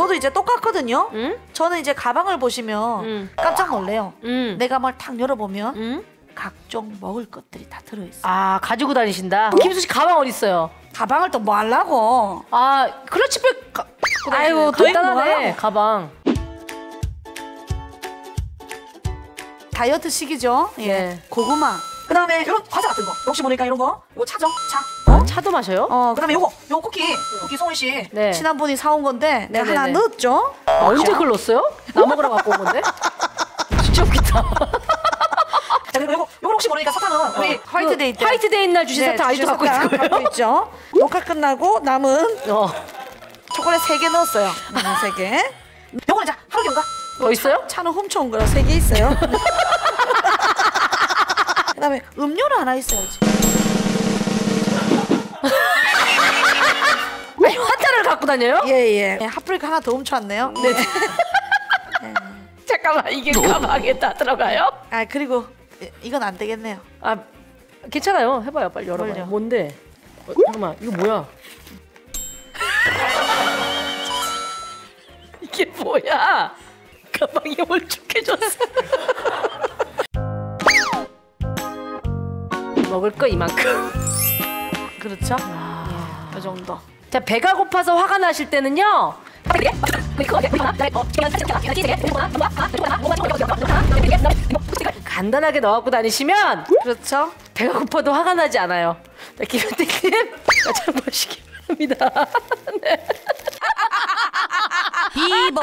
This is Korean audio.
저도 이제 똑같거든요. 응? 저는 이제 가방을 보시면 음. 깜짝 놀래요. 음. 내가 뭘 탁 열어보면 응? 각종 먹을 것들이 다 들어있어. 아 가지고 다니신다. 김수 씨 가방 어디 있어요? 가방을 또 뭐 하려고? 아 클러치백 가... 다니시네. 아이고, 또 간단하네 뭐야? 가방. 다이어트 식이죠. 예. 네. 고구마. 그 다음에 이런 과자 같은 거. 혹시 모르니까 이런 거. 이거 차죠? 차. 어? 차도 마셔요? 어, 그 다음에 요거. 요 쿠키. 쿠키 송은 씨. 네. 친한 분이 사온 건데 내가 네네네. 하나 넣었죠. 아, 언제 그걸 넣었어요? 나 먹으러 갖고 온 건데? 진짜 웃기다. 자, 그리고 요거 요거 혹시 모르니까 사탕은 우리 화이트데이 때. 화이트데이 날 주신 사탕 아직도 갖고 사탕 거예요? 갖고 있죠. 녹화 끝나고 남은 어. 초콜릿 3개 넣었어요. 남은 3개. 요거는 이제 하루 경과. 뭐 있어요? 차는 훔쳐온 거라 3개 있어요. 그 다음에 음료는 하나 있어야지. 아니, 화자를 갖고 다녀요? 예, 예. 핫브레이크 하나 더 훔쳐왔네요. 네. 잠깐만 이게 가방에 다 들어가요? 아, 그리고 이- 이건 안 되겠네요. 아 괜찮아요. 해봐요. 빨리 열어봐요. 뭘요? 뭔데? 어, 잠깐만 이거 뭐야? 이게 뭐야? 가방이 홀쭉해졌어. 먹을 거 이만큼. 그렇죠? 아. 예, 이 정도. 자 배가 고파서 화가 나실 때는요. 간단하게 넣어갖고 다니시면 그렇죠? 배가 고파도 화가 나지 않아요. 자, 김현택님, 잘 보시기 바랍니다. 네. 비버